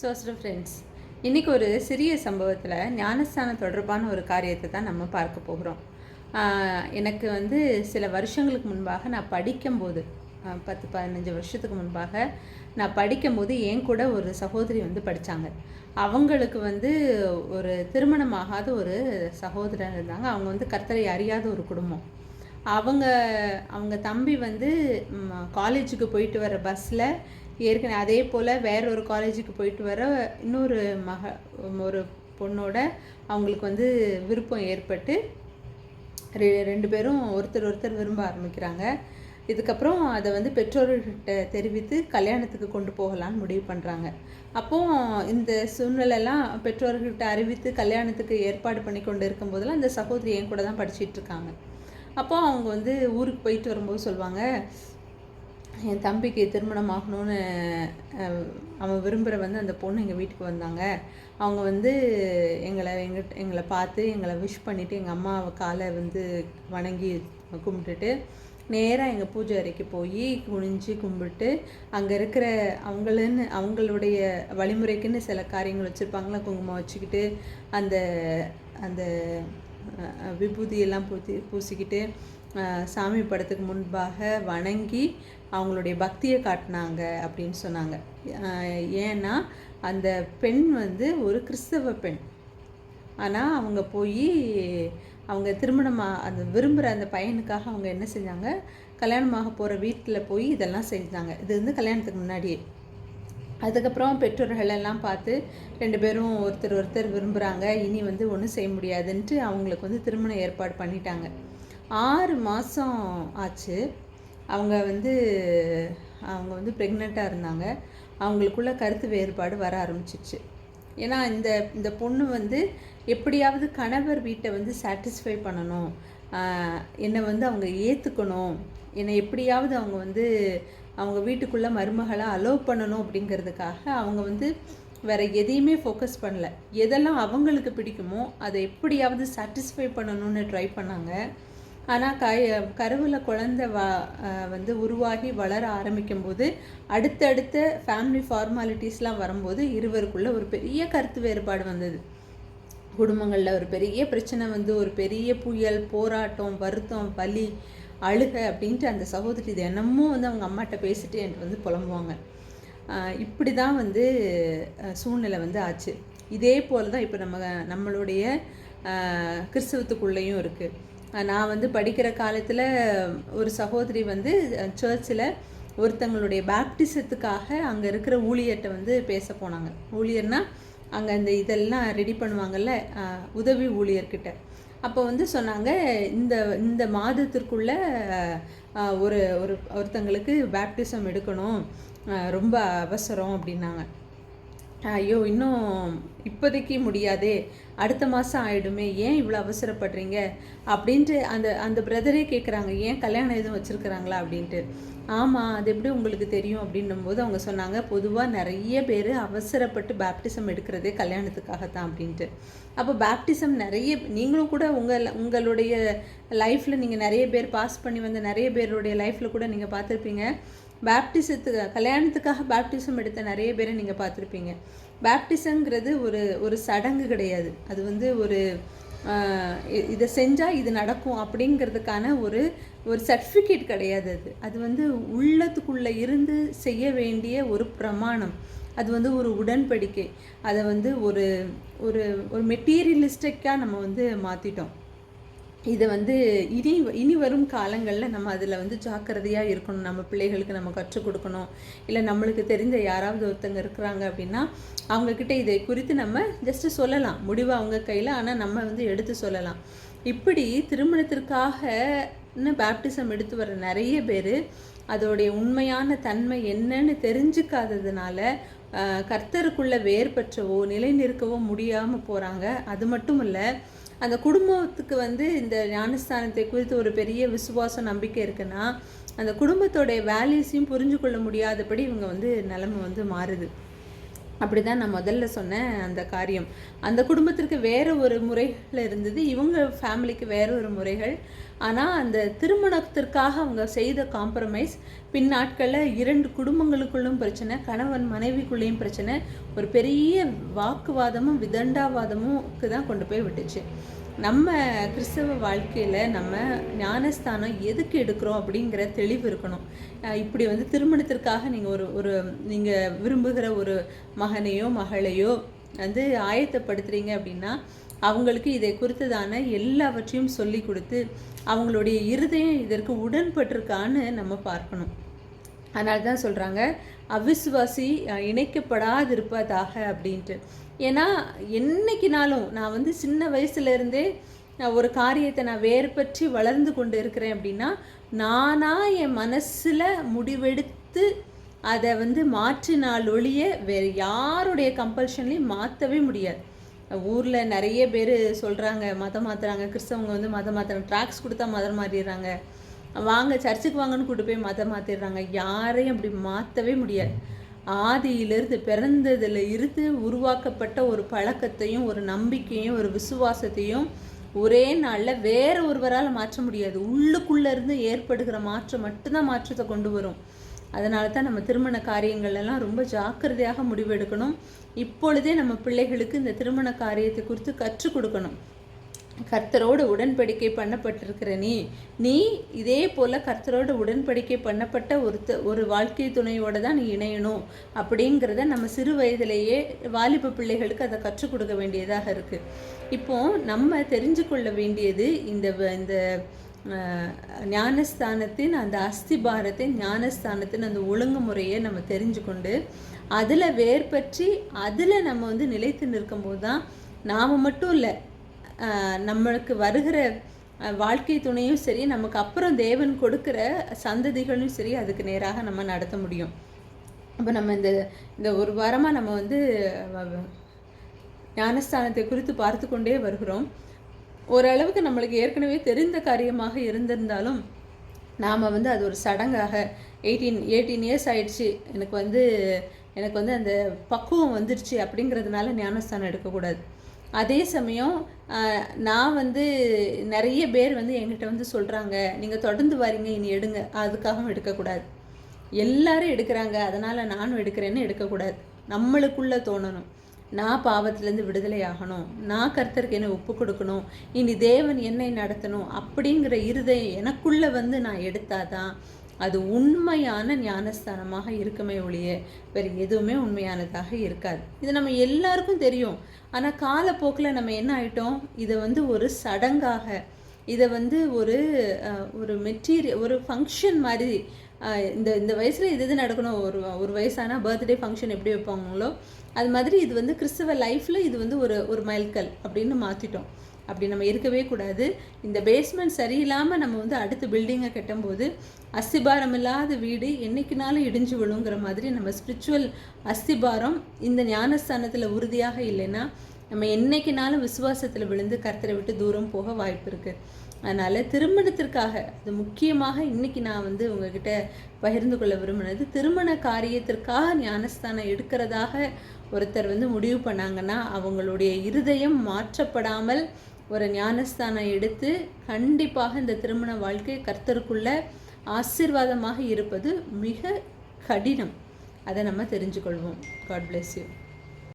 Zoster friends இன்றைக்கி ஒரு சிறிய சம்பவத்தில் ஞானஸ்தானம் தொடர்பான ஒரு காரியத்தை தான் நம்ம பார்க்க போகிறோம். எனக்கு வந்து சில வருஷங்களுக்கு முன்பாக நான் படிக்கும்போது பத்து பதினஞ்சு வருஷத்துக்கு முன்பாக நான் படிக்கும்போது என் கூட ஒரு சகோதரி வந்து படித்தாங்க அவங்களுக்கு வந்து ஒரு திருமணமாகாத ஒரு சகோதரர் இருந்தாங்க. அவங்க வந்து கர்த்தரை அறியாத ஒரு குடும்பம். அவங்க அவங்க தம்பி வந்து காலேஜுக்கு போயிட்டு வர பஸ்ஸில் ஏற்கனவே அதே போல் வேற ஒரு காலேஜுக்கு போயிட்டு வர இன்னொரு மக ஒரு பொண்ணோட அவங்களுக்கு வந்து விருப்பம் ஏற்பட்டு ரெ- ரெண்டு பேரும் ஒருத்தர் ஒருத்தர் விரும்ப ஆரம்பிக்கிறாங்க. இதுக்கப்புறம் அதை வந்து பெற்றோர்கிட்ட தெரிவித்து கல்யாணத்துக்கு கொண்டு போகலான்னு முடிவு பண்ணுறாங்க அப்போ இந்த சூழ்நிலைலாம் பெற்றோர்கிட்ட அறிவித்து கல்யாணத்துக்கு ஏற்பாடு பண்ணி கொண்டு இருக்கும்போதெல்லாம் இந்த சகோதரி என் கூட தான் படிச்சிட்டு இருக்காங்க. அப்போ அவங்க வந்து ஊருக்கு போயிட்டு வரும்போது சொல்லுவாங்க என் தம்பிக்கு திருமணம் ஆகணும்னு அவன் விரும்புகிற வந்து அந்த பொண்ணு எங்கள் வீட்டுக்கு வந்தாங்க. அவங்க வந்து எங்களை எங்கிட்ட எங்களை பார்த்து எங்களை விஷ் பண்ணிவிட்டு எங்கள் அம்மாவை காலை வந்து வணங்கி கும்பிட்டுட்டு நேராக எங்கள் பூஜை அறைக்கு போய் குனிஞ்சு கும்பிட்டு அங்கே இருக்கிற அவங்களுன்னு அவங்களுடைய வழிமுறைக்குன்னு சில காரியங்கள் வச்சுருப்பாங்களா குங்குமம் வச்சுக்கிட்டு அந்த அந்த விபூதியெல்லாம் பூத்தி பூசிக்கிட்டு சாமி படத்துக்கு முன்பாக வணங்கி அவங்களுடைய பக்தியை காட்டினாங்க அப்படின்னு சொன்னாங்க. ஏன்னா அந்த பெண் வந்து ஒரு கிறிஸ்தவ பெண். ஆனால் அவங்க போய் அவங்க திருமணமாக அந்த விரும்புகிற அந்த பையனுக்காக அவங்க என்ன செஞ்சாங்க? கல்யாணமாக போகிற வீட்டில் போய் இதெல்லாம் செஞ்சாங்க. இது வந்து கல்யாணத்துக்கு முன்னாடியே. அதுக்கப்புறம் பெற்றோர்கள் எல்லாம் பார்த்து ரெண்டு பேரும் ஒருத்தர் ஒருத்தர் விரும்புகிறாங்க இனி வந்து ஒன்றும் செய்ய முடியாதுன்ட்டு அவங்களுக்கு வந்து திருமண ஏற்பாடு பண்ணிட்டாங்க. ஆறு மாதம் ஆச்சு. அவங்க வந்து அவங்க வந்து ப்ரெக்னெண்ட்டாக இருந்தாங்க. அவங்களுக்குள்ள கருத்து வேறுபாடு வர ஆரம்பிச்சிச்சு. ஏன்னா இந்த இந்த பொண்ணு வந்து எப்படியாவது கணவர் வீட்டை வந்து சாட்டிஸ்ஃபை பண்ணணும். என்னை வந்து அவங்க ஏற்றுக்கணும் என்னை எப்படியாவது அவங்க வந்து அவங்க வீட்டுக்குள்ளே மருமகளை அலோவ் பண்ணணும் அப்படிங்கிறதுக்காக அவங்க வந்து வேறு எதையுமே ஃபோக்கஸ் பண்ணல. எதெல்லாம் அவங்களுக்கு பிடிக்குமோ அதை எப்படியாவது சாட்டிஸ்ஃபை பண்ணணும்னு ட்ரை பண்ணாங்க. ஆனால் க கருவில் குழந்தை வ வந்து உருவாகி வளர ஆரம்பிக்கும் போது அடுத்தடுத்த ஃபேமிலி ஃபார்மாலிட்டிஸ்லாம் வரும்போது இருவருக்குள்ளே ஒரு பெரிய கருத்து வேறுபாடு வந்தது. குடும்பங்களில் ஒரு பெரிய பிரச்சனை வந்து ஒரு பெரிய புயல் போராட்டம் வருத்தம் வலி அழுக அப்படின்ட்டு அந்த சகோதரி இது வந்து அவங்க அம்மாட்ட பேசிட்டு என்கிட்ட வந்து புலம்புவாங்க. இப்படி தான் வந்து சூழ்நிலை வந்து ஆச்சு. இதே போல் தான் இப்போ நம்ம நம்மளுடைய கிறிஸ்தவத்துக்குள்ளேயும் இருக்குது நான் வந்து படிக்கிற காலத்தில் ஒரு சகோதரி வந்து சர்ச்சில் ஒருத்தங்களுடைய பேப்டிசத்துக்காக அங்கே இருக்கிற ஊழியர்கிட்ட வந்து பேச போனாங்க. ஊழியர்னால் அங்கே அந்த இதெல்லாம் ரெடி பண்ணுவாங்கல்ல உதவி ஊழியர்கிட்ட. அப்போ வந்து சொன்னாங்க இந்த இந்த மாதத்திற்குள்ள ஒரு ஒரு ஒருத்தங்களுக்கு பேப்டிசம் எடுக்கணும் ரொம்ப அவசரம் அப்படின்னாங்க. ஐயோ இன்னும் இப்போதைக்கு முடியாதே. அடுத்த மாதம் ஆயிடுமே. ஏன் இவ்வளோ அவசரப்படுறீங்க? அப்படின்ட்டு அந்த அந்த பிரதரே கேட்குறாங்க ஏன் கல்யாணம் எதுவும் வச்சுருக்குறாங்களா? அப்படின்ட்டு. ஆமாம் அது எப்படி உங்களுக்கு தெரியும்? அப்படின்னும் போது அவங்க சொன்னாங்க பொதுவாக நிறைய பேர் அவசரப்பட்டு பேப்டிசம் எடுக்கிறதே கல்யாணத்துக்காகத்தான் அப்படின்ட்டு. அப்போ பேப்டிசம் நிறைய நீங்களும் கூட உங்கள் உங்களுடைய லைஃப்பில் நீங்கள் நிறைய பேர் பாஸ் பண்ணி வந்த நிறைய பேருடைய லைஃப்பில் கூட நீங்கள் பார்த்துருப்பீங்க. பேப்டிசத்துக்கு கல்யாணத்துக்காக பேப்டிசம் எடுத்த நிறைய பேரை நீங்கள் பார்த்துருப்பீங்க. பேப்டிசங்கிறது ஒரு ஒரு சடங்கு கிடையாது. அது வந்து ஒரு இதை செஞ்சால் இது நடக்கும் அப்படிங்கிறதுக்கான ஒரு ஒரு சர்டிஃபிகேட் கிடையாது அது. அது வந்து உள்ளத்துக்குள்ளே இருந்து செய்ய வேண்டிய ஒரு பிரமாணம். அது வந்து ஒரு உடன்படிக்கை. அதை வந்து ஒரு ஒரு ஒரு மெட்டீரியலிஸ்டிக்காக நம்ம வந்து மாற்றிட்டோம் இதை வந்து இனி இனி வரும் காலங்களில் நம்ம அதில் வந்து ஜாக்கிரதையாக இருக்கணும். நம்ம பிள்ளைகளுக்கு நம்ம கற்றுக் கொடுக்கணும். இல்லை நம்மளுக்கு தெரிஞ்ச யாராவது ஒருத்தங்க இருக்கிறாங்க அப்படின்னா அவங்கக்கிட்ட இதை குறித்து நம்ம ஜஸ்ட்டு சொல்லலாம். முடிவு அவங்க கையில் ஆனால் நம்ம வந்து எடுத்து சொல்லலாம். இப்படி திருமணத்திற்காக இன்னும் பேப்டிசம் எடுத்து வர நிறைய பேர் அதோடைய உண்மையான தன்மை என்னன்னு தெரிஞ்சுக்காததுனால கர்த்தருக்குள்ளே வேர்பற்றவோ நிலை நிற்கவோ முடியாமல் போகிறாங்க அது மட்டும் இல்லை அந்த குடும்பத்துக்கு வந்து இந்த ஞானஸ்தானத்தை குறித்து ஒரு பெரிய விசுவாசம் நம்பிக்கை இருக்குன்னா அந்த குடும்பத்தோடைய வேல்யூஸையும் புரிஞ்சு கொள்ள முடியாதபடி இவங்க வந்து நிலைமை வந்து மாறுது. அப்படி தான் நான் முதல்ல சொன்ன அந்த காரியம். அந்த குடும்பத்திற்கு வேறு ஒரு முறைகள் இருந்தது. இவங்க ஃபேமிலிக்கு வேறு ஒரு முறைகள். ஆனால் அந்த திருமணத்திற்காக அவங்க செய்த காம்ப்ரமைஸ் பின் நாட்களில் இரண்டு குடும்பங்களுக்குள்ளும் பிரச்சனை கணவன் மனைவிக்குள்ளேயும் பிரச்சனை ஒரு பெரிய வாக்குவாதமும் விதண்டாவாதமும் தான் கொண்டு போய் விட்டுச்சு. நம்ம கிறிஸ்தவ வாழ்க்கையில் நம்ம ஞானஸ்தானம் எதுக்கு எடுக்கிறோம் அப்படிங்கிற தெளிவு இருக்கணும். இப்படி வந்து திருமணத்திற்காக நீங்கள் ஒரு ஒரு நீங்கள் விரும்புகிற ஒரு மகனையோ மகளையோ வந்து ஆயத்தப்படுத்துகிறீங்க அப்படின்னா அவங்களுக்கு இதை குறித்ததான எல்லாவற்றையும் சொல்லி கொடுத்து அவங்களுடைய இருதயம் இதற்கு உடன்பட்டிருக்கான்னு நம்ம பார்க்கணும். அதனால தான் சொல்கிறாங்க அவிசுவாசி இணைக்கப்படாதிருப்பதாக அப்படின்ட்டு. ஏன்னா என்னைக்குனாலும் நான் வந்து சின்ன வயசுலேருந்தே ஒரு காரியத்தை நான் வேறுபற்றி வளர்ந்து கொண்டு இருக்கிறேன் அப்படின்னா நானாக என் மனசில் முடிவெடுத்து அதை வந்து மாற்றினால் ஒழிய வேறு யாருடைய கம்பல்ஷன்லையும் மாற்றவே முடியாது. ஊரில் நிறைய பேர் சொல்கிறாங்க மதம் மாற்றுறாங்க கிறிஸ்தவங்க வந்து மதம் மாற்றுறாங்க ட்ராக்ஸ் கொடுத்தா மதம் மாறிடுறாங்க. வாங்க சர்ச்சுக்கு வாங்கன்னு கூட்டு போய் மதம் மாற்றிடுறாங்க யாரையும் அப்படி மாற்றவே முடியாது. ஆதியிலிருந்து பிறந்ததில் இருந்து உருவாக்கப்பட்ட ஒரு பழக்கத்தையும் ஒரு நம்பிக்கையும் ஒரு விசுவாசத்தையும் ஒரே நாளில் வேற ஒருவரால் மாற்ற முடியாது. உள்ளுக்குள்ளேருந்து ஏற்படுகிற மாற்றம் மட்டும்தான் மாற்றத்தை கொண்டு வரும். அதனால தான் நம்ம திருமண காரியங்களெல்லாம் ரொம்ப ஜாக்கிரதையாக முடிவெடுக்கணும். இப்பொழுதே நம்ம பிள்ளைகளுக்கு இந்த திருமண காரியத்தை குறித்து கற்றுக் கொடுக்கணும். கர்த்தரோடு உடன்படிக்கை பண்ணப்பட்டிருக்கிற நீ நீ இதே போல் கர்த்தரோடு உடன்படிக்கை பண்ணப்பட்ட ஒருத்த ஒரு வாழ்க்கை துணையோடு தான் நீ இணையணும். அப்படிங்கிறத நம்ம சிறு வயதிலேயே வாலிப பிள்ளைகளுக்கு அதை கற்றுக் கொடுக்க வேண்டியதாக இருக்குது இப்போ நம்ம தெரிஞ்சு கொள்ள வேண்டியது இந்த இந்த ஞானஸ்தானத்தின் அந்த அஸ்திபாரத்தின் ஞானஸ்தானத்தின் அந்த ஒழுங்குமுறையை நம்ம தெரிஞ்சு கொண்டு அதில் வேர்பற்றி அதில் நம்ம வந்து நிலைத்து நிற்கும்போது தான் நாம் மட்டும் இல்லை நம்மளுக்கு வருகிற வாழ்க்கை துணையும் சரி நமக்கு அப்புறம் தேவன் கொடுக்குற சந்ததிகளும் சரி அதுக்கு நேராக நம்ம நடத்த முடியும். அப்போ நம்ம இந்த இந்த ஒரு வாரமாக நம்ம வந்து ஞானஸ்தானத்தை குறித்து பார்த்து கொண்டே வருகிறோம். ஓரளவுக்கு நம்மளுக்கு ஏற்கனவே தெரிந்த காரியமாக இருந்திருந்தாலும் நாம் வந்து அது ஒரு சடங்காக எயிட்டீன் எயிட்டீன் இயர்ஸ் ஆயிடுச்சு. எனக்கு வந்து எனக்கு வந்து அந்த பக்குவம் வந்துருச்சு அப்படிங்கிறதுனால ஞானஸ்தானம் எடுக்கக்கூடாது. அதே சமயம் நான் வந்து நிறைய பேர் வந்து என்கிட்ட வந்து சொல்கிறாங்க நீங்கள் தொடர்ந்து வரீங்க இனி எடுங்க. அதுக்காகவும் எடுக்கக்கூடாது. எல்லாரும் எடுக்கிறாங்க. அதனால் நானும் எடுக்கிறேன்னு எடுக்கக்கூடாது. நம்மளுக்குள்ளே தோணணும். நான் பாவத்திலேருந்து விடுதலை ஆகணும். நான் கர்த்தருக்கு என்னை ஒப்பு கொடுக்கணும். இனி தேவன் என்னை நடத்தணும் அப்படிங்கிற இருதயம் எனக்குள்ளே வந்து நான் எடுத்தாதான் அது உண்மையான ஞானஸ்தானமாக இருக்குமே ஒழிய வேறு எதுவுமே உண்மையானதாக இருக்காது. இது நம்ம எல்லாருக்கும் தெரியும். ஆனால் காலப்போக்கில் நம்ம என்ன ஆயிட்டோம்? இதை வந்து ஒரு சடங்காக இதை வந்து ஒரு ஒரு மெட்டீரியல் ஒரு ஃபங்க்ஷன் மாதிரி இந்த இந்த வயசில் இது இது நடக்கணும். ஒரு ஒரு வயசானால் பர்த்டே ஃபங்க்ஷன் எப்படி வைப்பாங்களோ அது மாதிரி இது வந்து கிறிஸ்தவ லைஃப்பில் இது வந்து ஒரு ஒரு மைல்கல் அப்படின்னு மாற்றிட்டோம் அப்படி நம்ம இருக்கவே கூடாது. இந்த பேஸ்மெண்ட் சரியில்லாமல் நம்ம வந்து அடுத்த பில்டிங்கை கட்டும்போது அஸ்திபாரம் இல்லாத வீடு என்றைக்குனாலும் இடிஞ்சு விழுங்கிற மாதிரி நம்ம ஸ்பிரிச்சுவல் அஸ்திபாரம் இந்த ஞானஸ்தானத்தில் உறுதியாக இல்லைன்னா நம்ம என்றைக்குனாலும் விசுவாசத்தில் விழுந்து கர்த்தரை விட்டு தூரம் போக வாய்ப்பு இருக்குது அதனால் திருமணத்திற்காக அது முக்கியமாக இன்றைக்கி நான் வந்து உங்ககிட்ட பகிர்ந்து கொள்ள விரும்பினது திருமண காரியத்திற்காக ஞானஸ்தானம் எடுக்கிறதாக ஒருத்தர் வந்து முடிவு பண்ணாங்கன்னா அவங்களுடைய இருதயம் மாற்றப்படாமல் ஒரு ஞானஸ்தானம் எடுத்து கண்டிப்பாக இந்த திருமண வாழ்க்கை கர்த்தருக்குள்ள ஆசீர்வாதமாக இருப்பது மிக கடினம். அதை நம்ம தெரிஞ்சுக்கொள்வோம். God bless you